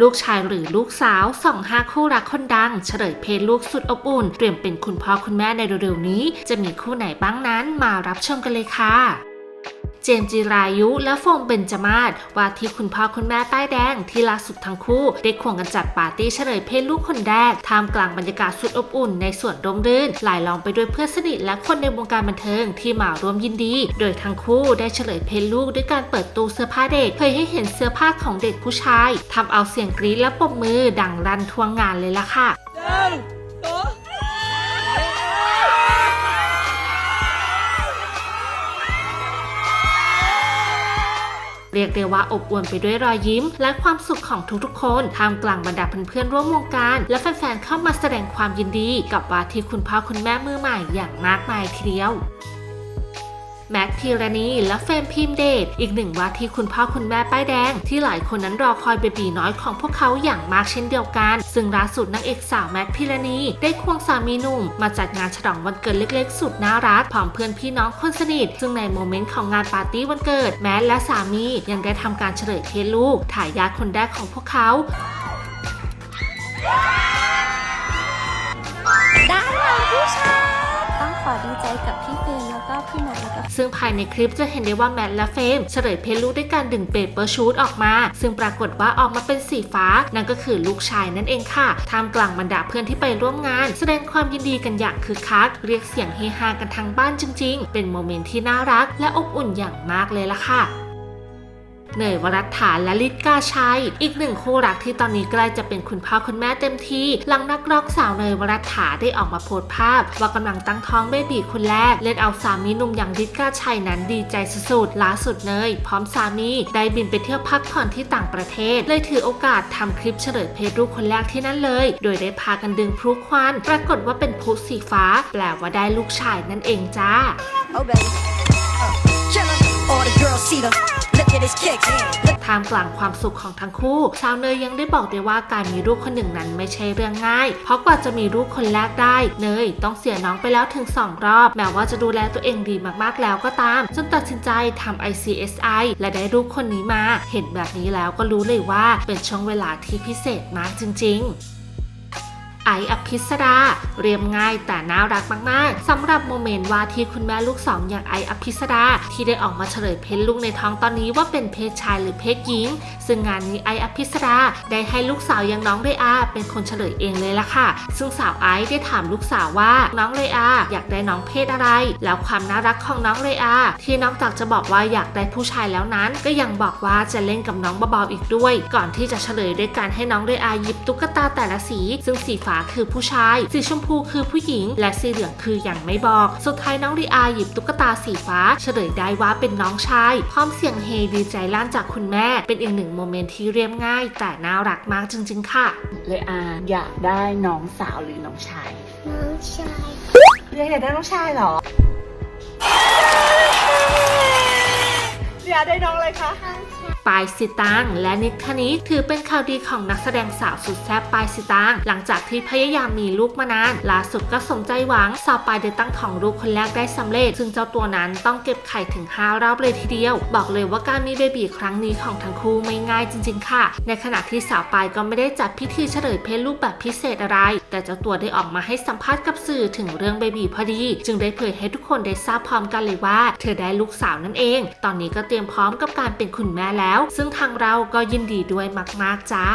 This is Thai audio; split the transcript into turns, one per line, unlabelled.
ลูกชายหรือลูกสาวสองห้าคู่รักคนดัง เฉลยเพศลูกสุดอบอุ่น เตรียมเป็นคุณพ่อคุณแม่ในเร็วๆนี้ จะมีคู่ไหนบ้างนั้นมารับชมกันเลยค่ะ เจมส์จิรายุและโฟมเบนจมาศว่าที่คุณพ่อคุณแม่ป้ายแดงที่ล่าสุดทั้งคู่ ได้ควงกันจัดปาร์ตี้เฉลยเพศลูกคนแรกท่ามกลางบรรยากาศสุดอบอุ่นในสวนร่มรื่นหลายล้อมไปด้วยเพื่อนสนิทและคนในวงการบันเทิงที่มาร่วมยินดี โดยทั้งคู่ได้เฉลยเพศลูกด้วยการเปิดตู้เสื้อผ้าเด็กเผยให้เห็นเสื้อผ้าของเด็กผู้ชายทำเอาเสียงกรี๊ดและปรบมือดังรันทวงานเลยล่ะค่ะ รียกได้ว่าอบอวลไปด้วยรอยยิ้ม และความสุขของทุกๆ คนท่ามกลางบรรดาเพื่อนๆร่วมวงการ และแฟนๆเข้ามาแสดงความยินดี กับว่าที่คุณพ่อคุณแม่มือใหม่อย่างมากมายทีเดียว แม็กพีรานีและเฟรมพิมเดทอีกหนึ่งว่าที่คุณพ่อคุณแม่ป้ายแดง ที่หลายคนนั้นรอคอยเบบีน้อยของพวกเขาอย่างมากเช่นเดียวกัน ซึ่งล่าสุดนางเอกสาวแม็กพีรานีได้ควงสามีหนุ่ม มาจัดงานฉลองวันเกิดเล็กๆ สุดน่ารักพร้อมเพื่อนพี่น้องคนสนิท ซึ่งในโมเมนต์ของงานปาร์ตี้วันเกิดแมทและสามียังได้ทำการเฉลยเพศลูกถ่ายญาคนแรกของพวกเขา
องขอดีใจกับพี่เฟรมแล้วก็พี่แมทแล้วก็
ซึ่งภายในคลิปจะเห็นได้ว่าแมทและเฟรมเฉลยเพลลูกด้วยการดึงเปเปอร์ชูตออกมา ซึ่งปรากฏว่าออกมาเป็นสีฟ้า นั่นก็คือลูกชายนั่นเองค่ะท่ามกลางบรรดาเพื่อนที่ไปร่วมงาน แสดงความยินดีกันอย่างคึกคัก เรียกเสียงเฮฮากันทั้งบ้านจริง ๆ เป็นโมเมนต์ที่น่ารัก และอบอุ่นอย่างมากเลยล่ะค่ะ เนยวรัตถานและลิศกาชัย อีกหนึ่งคู่รักที่ตอนนี้ใกล้จะเป็นคุณพ่อคุณแม่เต็มที่หลังนักร้องสาวเนยวรัตถาได้ออกมาโพสต์ภาพ ว่ากำลังตั้งท้องเบบีคนแรก เล่นเอาสามีหนุ่มอย่างลิศกาชัยนั้นดีใจสุดๆล่าสุดเนย พร้อมสามีได้บินไปเที่ยวพักผ่อนที่ต่างประเทศ เลยถือโอกาสทำคลิปเฉลยเพศลูกคนแรกที่นั่นเลย โดยได้พากันดึงพลุควัน ปรากฏว่าเป็นพลุสีฟ้า แปลว่าได้ลูกชายนั่นเองจ้า
Oh baby, uh, Let's. kick
ท่ามกลางความสุขของทั้งคู่สาวเนยยังได้บอกด้วยว่าการมีลูกคนหนึ่งนั้นไม่ใช่เรื่องง่าย เพราะกว่าจะมีลูกคนแรกได้ เนยต้องเสียน้องไปแล้วถึง 2 รอบ แม้ว่าจะดูแลตัวเองดีมากๆแล้วก็ตาม จนตัดสินใจทำ ICSI และได้ลูกคนนี้มา เห็นแบบนี้แล้วก็รู้เลยว่าเป็นช่วงเวลาที่พิเศษมากจริง ๆ ไออภิสดาเรียบง่ายแต่น่ารักมากๆสำหรับโมเมนต์ว่าที่คุณแม่ลูกสองอย่างไออภิสดาที่ได้ออกมาเฉลยเพศลูกในท้องตอนนี้ว่าเป็นเพศชายหรือเพศหญิง ซึ่งงานนี้ไออภิสดาได้ให้ลูกสาวอย่างน้องเรอาเป็นคนเฉลยเองเลยล่ะค่ะ ซึ่งสาวไอได้ถามลูกสาวว่าน้องเรอาอยากได้น้องเพศอะไร แล้วความน่ารักของน้องเรอาที่นอกจากจะบอกว่าอยากได้ผู้ชายแล้วนั้น ก็ยังบอกว่าจะเล่นกับน้องเบาๆอีกด้วย ก่อนที่จะเฉลยด้วยการให้น้องเรอาหยิบตุ๊กตาแต่ละสี ซึ่งสีฟ้าคือผู้ชาย สีชมพูคือผู้หญิง และสีเหลืองคือยังไม่บอก สุดท้ายน้องเรอาหยิบตุ๊กตาสีฟ้า เฉลยได้ว่าเป็นน้องชาย พร้อมเสียงเฮดีใจลั่นจากคุณแม่ เป็นอีกหนึ่งโมเมนต์ที่เรียบง่าย แต่น่ารักมากจริง ๆ ค่ะ
เลยอาอยากได้น้องสาวหรือน้องชาย
น้องชาย
เรียอยากได้น้องชายเหรอ เรียได้น้องอะไรคะ
ปายสิตางและนิดคณิตถือเป็นข่าวดีของนักแสดงสาวสุดแซ่บปายสิตางหลังจากที่พยายามมีลูกมานานล่าสุดก็สมใจหวังสาวปายได้ตั้งท้องลูกคนแรกได้สำเร็จ ซึ่งเจ้าตัวนั้นต้องเก็บไข่ถึง5รอบเลยทีเดียว บอกเลยว่าการมีเบบีครั้งนี้ของทั้งคู่ไม่ง่ายจริง ๆ ค่ะ ในขณะที่สาวปายก็ไม่ได้จัดพิธีเฉลยเพศลูกแบบพิเศษอะไร แต่เจ้าตัวได้ออกมาให้สัมภาษณ์กับสื่อถึงเรื่องเบบีพอดี จึงได้เผยให้ทุกคนได้ทราบพร้อมกันเลยว่า เธอได้ลูกสาวนั่นเอง ตอนนี้ก็เตรียมพร้อมกับการเป็นคุณแม่แล้ว ซึ่งทางเราก็ยินดีด้วยมาก ๆ จ้า